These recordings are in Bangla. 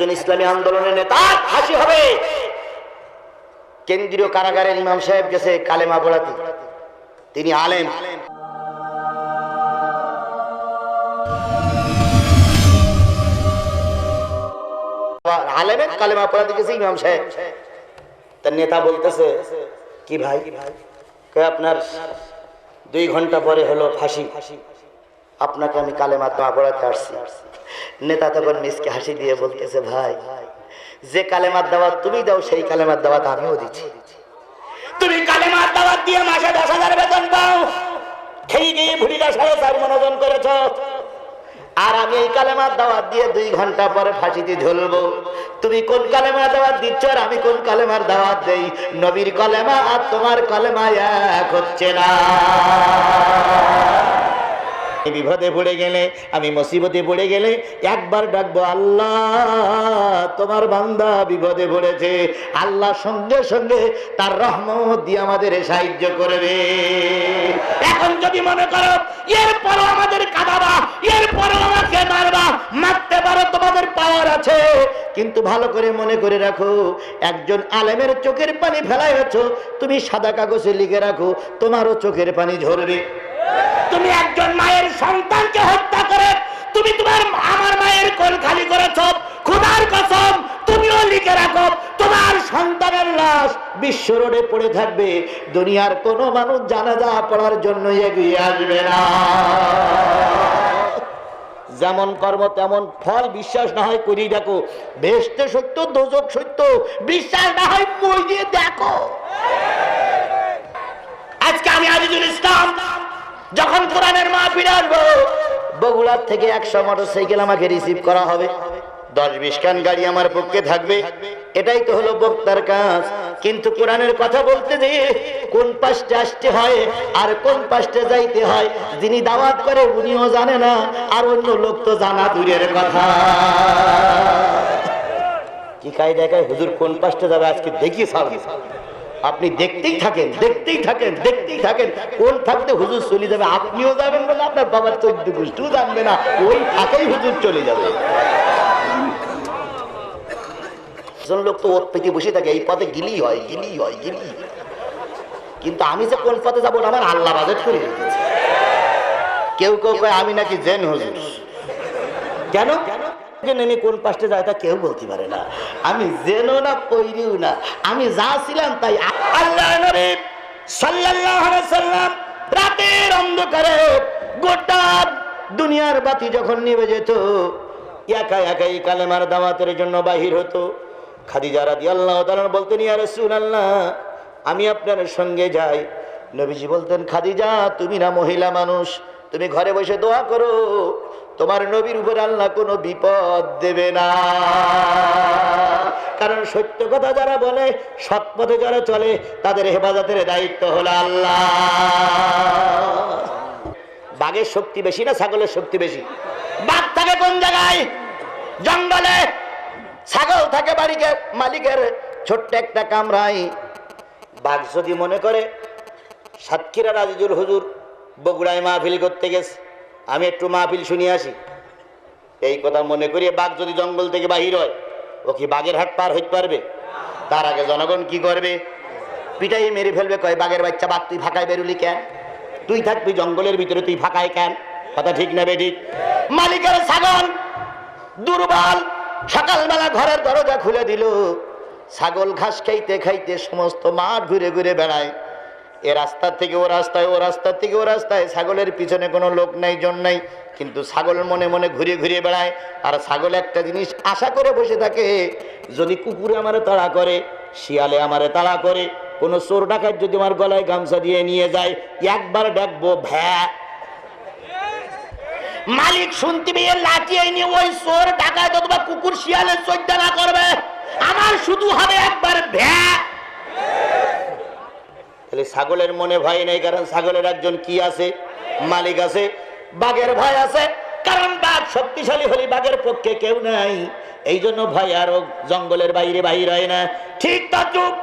একজন ইসলামী আন্দোলনের নেতা, হাসি হবে। কেন্দ্রীয় কারাগারের ইমাম সাহেব গেছে কালেমা পড়াতে। তিনি আলেম। কালেমা গেছে সাহেব। তার নেতা বলতেছে, কি ভাই? আপনার দুই ঘণ্টা পরে হলো ফাঁসি। আপনাকে আমি কালেমা তোমা পড়াতে আসছি। নেতা তখন মিসকে হাসি দিয়ে বলতেছে, ভাই, যে কালেমার দাওয়াত তুমি দাও, সেই কালেমার দাওয়াত আমিও দিচ্ছি। তুমি কালেমার দাওয়াত দিয়ে মাসে দশ হাজার বেতন পাও। খেয়ে গিয়ে ভুড়িটা সাড়ে চার মনোজন করেছ। আর আমি এই কালেমার দাওয়াত দিয়ে দুই ঘণ্টা পরে ফাঁসিতে ঝুলবো। তুমি কোন কালেমার দাওয়াত দিচ্ছ আর আমি কোন কালেমার দাওয়াত দেই? নবীর কলেমা আর তোমার কলেমা এক হচ্ছে না। বিপদে পড়ে গেলে, আমি মুসিবতে পড়ে গেলে একবার ডাকবো, আল্লাহ, তোমার বান্দা বিপদে পড়েছে। আল্লাহ সঙ্গে সঙ্গে তার রহমত দিয়ে আমাদের সাহায্য করবে। এখন যদি মনে করো, এরপরও আমাদের কাঁদাবা, এরপরও আমাকে মারবা, মারতে পারো, তোমাদের পাওয়ার আছে। কিন্তু ভালো করে মনে করে রাখো, একজন আলেমের চোখের পানি ফেলাইছ তুমি সাদা কাগজে লিখে রাখো, তোমারও চোখের পানি ঝরবে। তুমি একজন মায়ের সন্তানকে হত্যা করে, তুমি তোমার আমার মায়ের কোল খালি করেছ খোদার কসম, তুমিও লিখে রাখো, তোমার সন্তানের লাশ বিশ্ব রোডে পড়ে থাকবে, দুনিয়ার কোনো মানুষ জানাজা পড়ার জন্য এগিয়ে আসবে না। যেমন কর্ম, তেমন ফল, বিশ্বাস না হয় করি, দেখো বেসতে সত্য, দোজক সত্য, বিশ্বাস না হয় মই দিয়ে দেখো। আজকে আমি আজিজুল ইসলাম যখন কোরআনের মাহফিলে আসব, বগুড়ার থেকে একশো মোটর সাইকেল আমাকে রিসিভ করা হবে। দশ বিশ খান গাড়ি আমার পক্ষে থাকবে। এটাই তো হলো বক্তার কাজ। কিন্তু কোরআনের কথা বলতে যে কোন পাশে আসতে হয় আর কোন পাশে যাইতে হয়, যিনি দাওয়াত করে উনিও জানে না, আর অন্য লোক তো জানা দূরের কথা। কি কাই দেখায় হুজুর কোন পাশে যাবে আজকে দেখি সাল। আপনি দেখতেই থাকেন দেখতেই থাকেন দেখতেই থাকেন। কোন থাকতে হুজুর চলে যাবে, আপনিও যাবেন বলে আপনার বাবার চোদ্দ গোষ্ঠীও জানবে না। ওই থাকেই হুজুর চলে যাবে। লোক তো ওর পেতে বসে থাকে, এই পথে গিলি হয় গিলি হয় গিলি কিন্তু আমি যে কোন পথে যাব আমার আল্লাহ বাজেট করে কেউ কেউ আমি নাকি জেন হুজুর। কেন? নেমে কোন পাশে যায় তা কেউ বলতে পারে না। আমি জেনও না পৈরিও না। আমি যা ছিলাম তাই আল্লাহ নবী সাল্লাল্লাহু আলাইহি সাল্লাম রাতের অন্ধকারে গোটা দুনিয়ার বাতি যখন নিভে যেত একা একাই কালেমার দাওয়াতের জন্য বাহির হতো। খাদিজা রাদিয়াল্লাহু তাআলা বলতেন, ইয়া রাসূলুল্লাহ, আমি আপনার সঙ্গে যাই। নবীজি বলতেন, খাদিজা, তুমি না মহিলা মানুষ, তুমি ঘরে বসে দোয়া করো। তোমার নবীর উপর আল্লাহ কোনো বিপদ দেবে না। কারণ সত্য কথা যারা বলে, সৎ পথে যারা চলে, তাদের হেফাজতের দায়িত্ব হলো আল্লাহ। বাঘের শক্তি বেশি না ছাগলের শক্তি বেশি? বাঘ থাকে কোন জায়গায়? জঙ্গলে। ছাগল থাকে বাড়িকে মালিকের ছোট্ট একটা কামরাই বাঘ যদি মনে করে, সাতক্ষীরা রাজিজুল হুজুর বগুড়ায় মাহফিল করতে গেছে। আমি একটু মাহফিল শুনিয়ে আসি। এই কথা মনে করিয়ে বাঘ যদি জঙ্গল থেকে বাহির হয়, ও কি বাঘের হাট পার হইতে পারবে? তার আগে জনগণ কি করবে? পিটাই মেরে ফেলবে, কয়, বাঘের বাচ্চা, বাঘ, তুই ফাঁকায় বেরুলি কেন? তুই থাকবি জঙ্গলের ভিতরে, তুই ফাঁকায় কেন? কথা ঠিক না বেঠিক? মালিকের ছাগল দুর্বল। সকালবেলা ঘরের দরজা খুলে দিল। ছাগল ঘাস খাইতে খাইতে সমস্ত মাঠ ঘুরে ঘুরে বেড়ায়। এ রাস্তার থেকে ও রাস্তায়, ও রাস্তার থেকে ও রাস্তায়। ছাগলের পিছনে কোনো লোক নাই, জন নাই। কিন্তু ছাগল মনে মনে ঘুরে ঘুরে বেড়ায়। আর ছাগল একটা জিনিস আশা করে বসে থাকে, যদি কুকুরে আমারে তাড়া করে, শিয়ালে আমারে তাড়া করে, কোনো চোর ডাকাত যদি আমার গলায় গামছা দিয়ে নিয়ে যায়, একবার ডাকবো, ভ্যা। মালিক শুনতে পেয়ে লাঠিয়ে নিয়ে ওই চোর ডাকায় অথবা কুকুর শিয়ালের চৈদ্য না করবে। আমার শুধু হবে একবার ভ্যা। তাহলে ছাগলের মনে ভয় নেই, কারণ ছাগলের একজন কি আছে? মালিক আছে। বাঘের ভয় আছে, কারণ বাঘ শক্তিশালী হলে বাঘের পক্ষে কেউ নাই। এই জন্য ভয় আরও জঙ্গলের বাইরে বাইর হয় না। ঠিক তদ্রুপ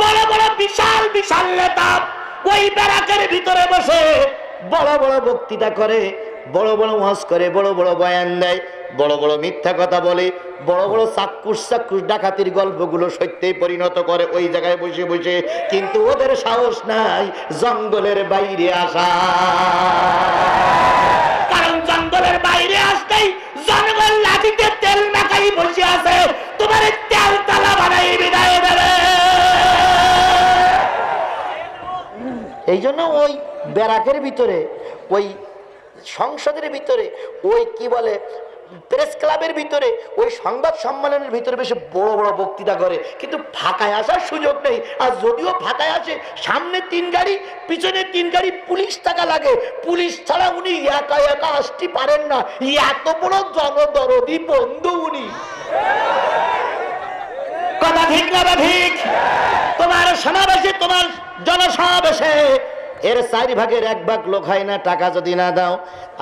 বড় বড় বিশাল বিশাল নেতা ওই ব্যারাকের ভিতরে বসে বড় বড় বক্তৃতা করে, বড় বড় ওয়াজ করে, বড় বড় বয়ান দেয়। বড় বড় মিথ্যা কথা বলে বড় বড় চাক্ষুষ চাক্ষুষ ডাকাতির গল্পগুলো সত্যি পরিণত করে ওই জায়গায় বসে বসে কিন্তু ওদের সাহস নাই জঙ্গলের বাইরে আসা। কারণ জঙ্গলের বাইরে আসতেই জঙ্গল লাঠিতে তেল মাখাই বসে আছে তোমার তেল তালা বানাই বিদায় দেবে। এই জন্য ওই ব্যারাকের ভিতরে ওই সংসদের ভিতরে ওই কি বলে প্রেস ক্লাবের ভিতরে, ওই সংবাদ সম্মেলনের ভিতরে বেশি বড় বড় বক্তৃতা করে। কিন্তু ফাঁকায় আসার সুযোগ নেই। আর যদিও ফাঁকায় আসে সামনে তিন গাড়ি, পিছনে তিন গাড়ি, পুলিশ টাকা লাগে। পুলিশ ছাড়া উনি একা একা আসতে পারেন না। এত বড় জনদরদি বন্ধু উনি। কথা ঠিক না বা ঠিক? তোমার সমাবেশে, তোমার জনসমাবেশে এর চারি ভাগের এক ভাগ লোক হয় না, টাকা যদি না দাও।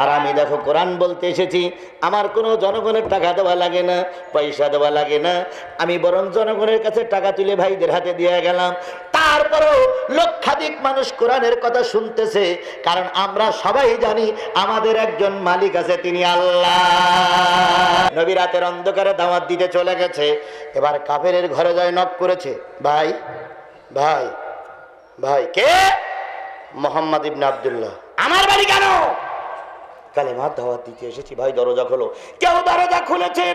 আর আমি দেখো কোরআন বলতে এসেছি, আমার কোনো জনগণের টাকা দেওয়া লাগে না, পয়সা দেওয়া লাগে না। আমি বরং জনগণের কাছে টাকা তুলে ভাইদের হাতে দিয়ে গেলাম। তারপরেও লক্ষাধিক মানুষ কোরআনের কথা শুনতেছে, কারণ আমরা সবাই জানি আমাদের একজন মালিক আছে, তিনি আল্লাহ। নবী রাতের অন্ধকারে দাওয়াত দিতে চলে গেছে, এবার কাফেরের ঘরে যায় নক করেছে, ভাই ভাই ভাই, কে? মোহাম্মদ ইবনে আবদুল্লাহ। আমার বাড়ি কেন? কালেমা দাওয়াত দিতে এসেছি ভাই দরজা খোলো। কেউ দরজা খুলেছে?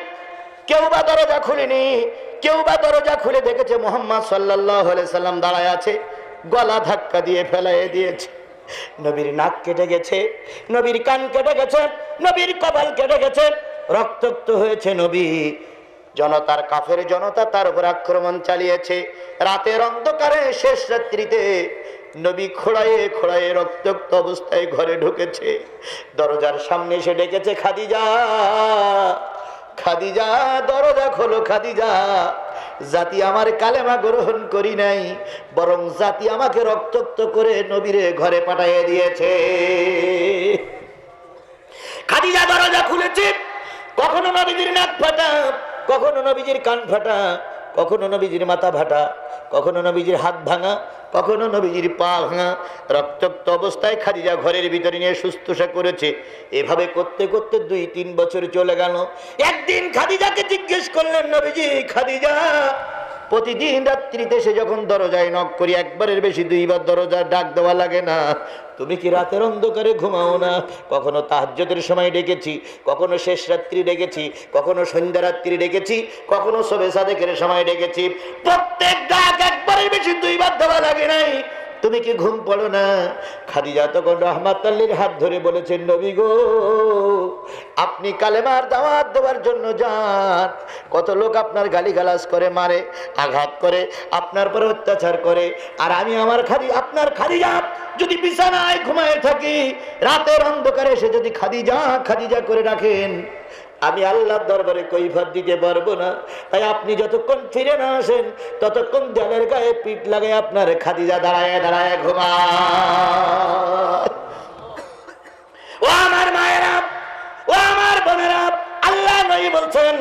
কেউ বা দরজা খুলেনি? কেউ বা দরজা খুলে দেখেছে মোহাম্মদ সাল্লাহ সাল্লাম দাঁড়ায় আছে গলা ধাক্কা দিয়ে ফেলাইয়ে দিয়েছে। নবীর নাক কেটে গেছে নবীর কান কেটে গেছে নবীর কপাল কেটে গেছে রক্তাক্ত হয়েছে নবী। জনতার কাফের জনতা তার উপর আক্রমণ চালিয়েছে। রাতের অন্ধকারে শেষ রাত্রিতে নবী খোড়ায়ে খোড়ায়ে রক্তাক্ত অবস্থায় ঘরে ঢুকেছে। দরজার সামনে এসে ডেকেছে, খাদিজা খাদিজা, দরজা খোলো খাদিজা। জাতি আমার কালেমা গ্রহণ করি নাই, বরং জাতি আমাকে রক্তাক্ত করে নবীরে ঘরে পাঠিয়ে দিয়েছে। খাদিজা দরজা খুলেছে। কখনো নবীজির নাক ফাটা, কখনো নবীজির কান ফাটা, কখনো নবীজির মাথা ফাটা, কখনো নবীজির হাত ভাঙা কখনো নবীজির পা ভাঙা রক্তাক্ত অবস্থায় খাদিজা ঘরের ভিতরে নিয়ে শুশ্রূষা করেছে। এভাবে করতে করতে দুই তিন বছর চলে গেল। একদিন খাদিজাকে জিজ্ঞেস করলেন, নবীজি, খাদিজা, প্রতিদিন রাত্রিতে সে যখন দরজায় নক করি, একবারের বেশি দুইবার দরজা ডাক দেওয়া লাগে না। তুমি কি রাতের অন্ধকারে ঘুমাও না? কখনো তাহাজ্যতের সময় ডেকেছি, কখনো শেষ রাত্রি ডেকেছি, কখনো সন্ধ্যা রাত্রি ডেকেছি, কখনো সবে সাদেকের সময় ডেকেছি। প্রত্যেক ডাক বেশি দেওয়া লাগে নাই। তুমি কি ঘুম পড়ো না? খাদিজা তখন হাত ধরে বলেছেন, নবী গো, আপনি কালেমার দাওয়াত দেওয়ার জন্য যান। কত লোক আপনার গালিগালাজ করে, মারে, আঘাত করে, আপনার পরে অত্যাচার করে। আর আমি আমার খাদি, আপনার খাদিজা যদি বিছানায় ঘুমায় থাকি, রাতের অন্ধকারে সে যদি খাদিজা খাদিজা করে রাখেন আমি আল্লাহর দরবারে কৈফত দিতে পারব না। তাই আপনি যতক্ষণ ফিরে না আসেন, ততক্ষণ দেয়ালের গায়ে পিঠ লাগে আপনার খাদিজা দাঁড়ায় দাঁড়ায় ঘুমা ও আমার মায়েরা ও আমার বোনেরা আল্লাহ নই বলছেন,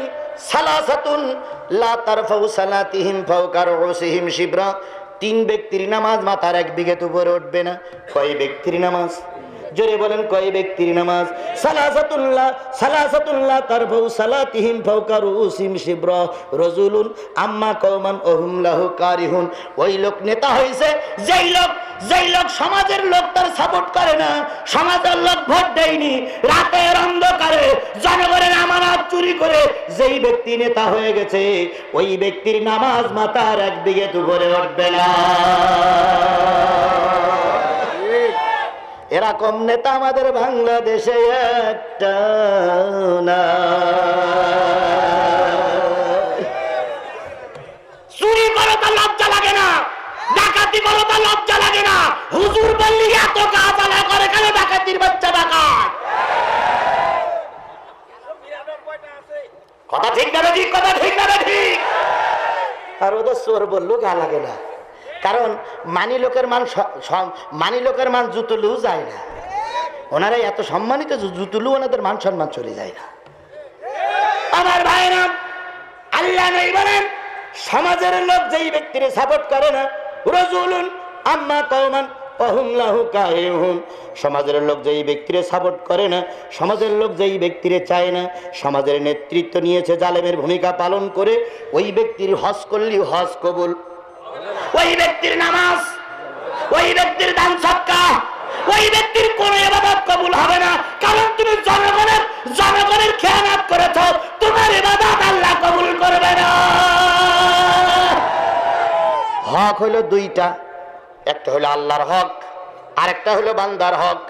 সালাসাতুন লা তারফাউ সালাতিহিম ফাওকা রুসিহিম শিবরা। তিন ব্যক্তির নামাজ মাথার এক বিঘে উপরে উঠবে না। কয় ব্যক্তির নামাজ? জোরে বলেন, কয় ব্যক্তির নামাজ? সালাসাতুল্লাহ সালাসাতুল্লাহ তারফাউ সালাতিহিম ফাওকা রুসিহিম শিবরা। রাজুলুন আম্মা কওমান ওহুম লাহু কারিহুন। ওই লোক নেতা হইছে, যেই লোক যেই লোক সমাজের লোক তার সাপোর্ট করে না, সমাজের লোক ভোট দেয়নি, রাতের অন্ধকারে জনগণের আমানত চুরি করে যেই ব্যক্তি নেতা হয়ে গেছে, ওই ব্যক্তির নামাজ মাতার একদিকে দুপুরে উঠবে না। এরকম নেতা আমাদের বাংলাদেশে একটা না। চুরি করো তো লজ্জা লাগে না ডাকাতি করো তো লজ্জা লাগে না। হুজুর বললি এত কাজ আলা করে কেন ডাকাতির বাচ্চা ডাকাত কথা ঠিক না ঠিক কথা ঠিক না ঠিক। আর ওদের চোর বলল গা লাগে না। কারণ মানি লোকের মান মানি লোকের মান জুতলেও যায় না। ওনারা এত সম্মানিত জুতুলু ওনাদের মান সম্মান চলে যায় না। আমার ভাইরা আল্লাহ নেই বলেন, সমাজের লোক যেই ব্যক্তির সাপোর্ট করে না, রজুলুন আম্মা কাহিহুন সমাজের লোক যেই ব্যক্তিরে সাপোর্ট করে না, সমাজের লোক যেই ব্যক্তিরে চায় না, সমাজের নেতৃত্ব নিয়েছে জালেমের ভূমিকা পালন করে, ওই ব্যক্তির হজ করলি হজ কবুল। ওই ব্যক্তির নামাজ, ওই ব্যক্তির দান সৎকা, ওই ব্যক্তির কোন এবাদত কবুল হবে না। কারণ তুমি জনগণের জনগণের খেয়ানাত করেছ, তোমার এবাদত আল্লাহ কবুল করবে না। হক হলো দুইটা, একটা হলো আল্লাহর হক, আরেকটা হলো বান্দার হক।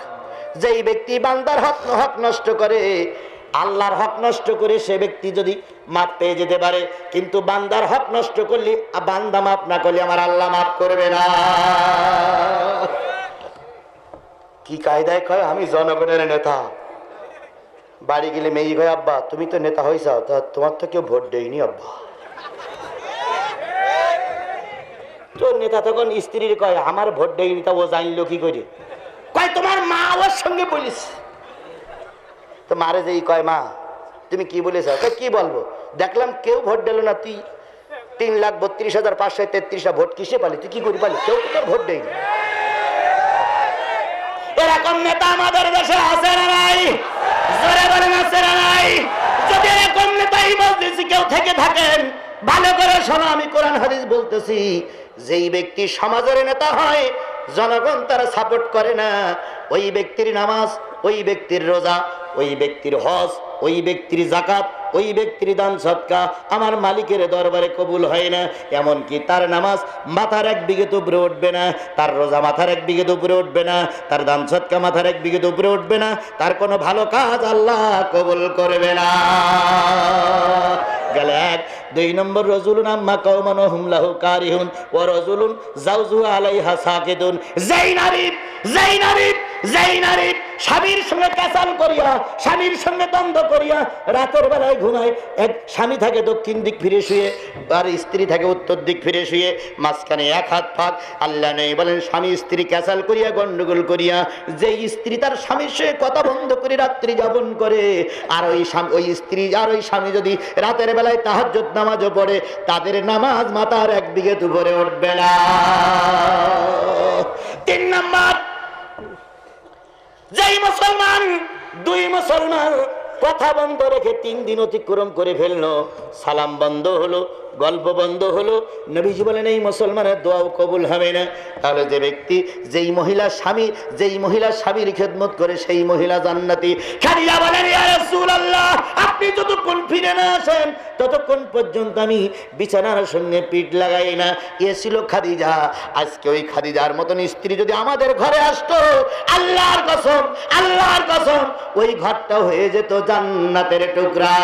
যেই ব্যক্তি বান্দার হক হক নষ্ট করে আল্লাহর হক নষ্ট করে সে ব্যক্তি যদি মাপ পেয়ে যেতে পারে, কিন্তু বান্দার হক নষ্ট করলে বান্দা মাপ না করলে আমার আল্লাহ মাপ করবে না। কি কায়দায় কয়, আমি জনগণের নেতা। বাড়ি গেলে মেয়ে কয়, আব্বা, তুমি তো নেতা হয়েছাও তা তোমার তো কেউ ভোট দেয়নি, আব্বা। তো নেতা তখন স্ত্রীর কয়, আমার ভোট দেয়নি, তা ও জানলো কি করে? কয়, তোমার মা আমার সঙ্গে বলিস। তো মারে যেই কয়, মা, তুমি কি বলেছ? কি বলব? দেখলাম কেউ ভোট দিল না তুই তিন লাখ বত্রিশ হাজার পাঁচশো তেত্রিশটা ভোট কিসে পালি? তুই কি করি পালি? কেউ তো ভোট দেয়নি। এরকম নেতা আমাদের দেশে আছে না নাই? জোরে না নাই? যদি এরকম বলতেছি, কেউ থেকে থাকেন, ভালো করে শোনো, আমি কোরআন হাদিস বলতেছি, যেই ব্যক্তি সমাজের নেতা হয়, জনগণ তারা সাপোর্ট করে না, ওই ব্যক্তির নামাজ, ওই ব্যক্তির রোজা ওই ব্যক্তির হজ, ওই ব্যক্তির জাকাত ওই ব্যক্তির দান সৎকা আমার মালিকের দরবারে কবুল হয় না। এমনকি তার নামাজ মাথার এক বিঘে উপরে উঠবে না, তার রোজা মাথার এক বিঘে উপরে উঠবে না, তার দান সৎকা মাথার এক বিঘে উপরে উঠবে না, তার কোনো ভালো কাজ আল্লাহ কবুল করবে না। গেলে এক দুই নম্বর রজুলুন আম্মা হুমলাহু কারিহুন ও রজুলুন জাউজু যেই নারী যেই নারী যেই নারী স্বামীর সঙ্গে কাসাল করিয়া, স্বামীর সঙ্গে দ্বন্দ্ব করিয়া রাতের বেলায় ঘুমায়। এক স্বামী থাকে দক্ষিণ দিক ফিরে শুয়ে, আর স্ত্রী থাকে উত্তর দিক ফিরে শুয়ে, মাঝখানে এক হাত ফাঁক। আল্লাহ নেই বলেন, স্বামী স্ত্রী ক্যাসাল করিয়া গন্ডগোল করিয়া যে স্ত্রী তার স্বামীর সঙ্গে কথা বন্ধ করে রাত্রি যাপন করে, আর ওই ওই স্ত্রী, আর ওই স্বামী যদি রাতের বেলায় তাহাজ্জুদ নামাজও পড়ে, তাদের নামাজ মাতার একদিকে দুপুরে উঠবে না। তিন নম্বর, যেই মুসলমান, দুই মুসলমান কথা বন্ধ রেখে তিন দিন অতিক্রম করে ফেলল, সালাম বন্ধ হলো গল্প বন্ধ হলো। নবীজি বলেন, এই মুসলমানের দোয়াও কবুল হবে না। তাহলে যে ব্যক্তি, যেই মহিলা স্বামী, যেই মহিলা স্বামীর খেদমত করে, সেই মহিলা জান্নাতি। বলেন আপনি যতক্ষণ ফিরে না আসেন, ততক্ষণ পর্যন্ত আমি বিছানার সঙ্গে পিঠ লাগাই না। এ ছিল খাদিজা। আজকে ওই খাদিজার মতন স্ত্রী যদি আমাদের ঘরে আসতো, আল্লাহর কসম আল্লাহর কসম, ওই ঘরটা হয়ে যেত জান্নাতের টুকরা।